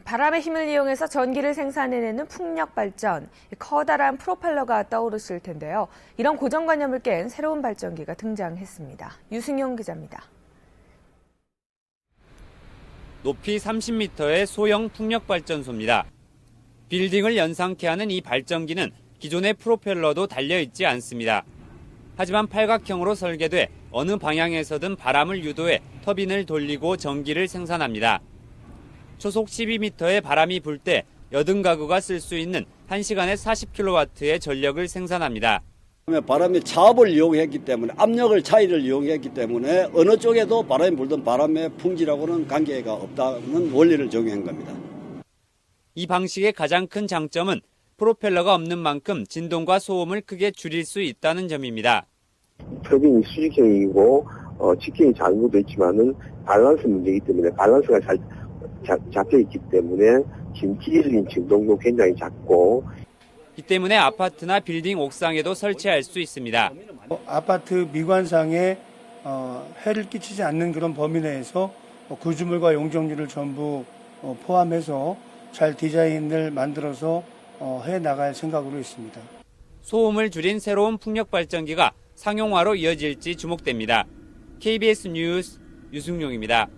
바람의 힘을 이용해서 전기를 생산해내는 풍력 발전, 커다란 프로펠러가 떠오르실 텐데요. 이런 고정관념을 깬 새로운 발전기가 등장했습니다. 유승용 기자입니다. 높이 30m의 소형 풍력 발전소입니다. 빌딩을 연상케 하는 이 발전기는 기존의 프로펠러도 달려있지 않습니다. 하지만 팔각형으로 설계돼 어느 방향에서든 바람을 유도해 터빈을 돌리고 전기를 생산합니다. 초속 12m의 바람이 불 때 여든 가구가 쓸 수 있는 1시간에 40kW의 전력을 생산합니다. 바람의 차압을 이용했기 때문에 압력을 차이를 이용했기 때문에 어느 쪽에도 바람이 불던 바람의 풍지라고는 관계가 없다는 원리를 적용한 겁니다. 이 방식의 가장 큰 장점은 프로펠러가 없는 만큼 진동과 소음을 크게 줄일 수 있다는 점입니다. 터빈이 수직형이고 어, 직경이 작은 것도 있지만은 밸런스 문제이기 때문에 밸런스가 잘 자- 잡혀 있기 때문에 김기적인 진동도 굉장히 작고 이 때문에 아파트나 빌딩 옥상에도 설치할 수 있습니다. 어, 아파트 미관상에 어, 해를 끼치지 않는 그런 범위 내에서 어, 구조물과 용적률을 전부 어, 포함해서 잘 디자인을 만들어서 어, 해 나갈 생각으로 있습니다. 소음을 줄인 새로운 풍력 발전기가 상용화로 이어질지 주목됩니다. KBS 뉴스 유승용입니다.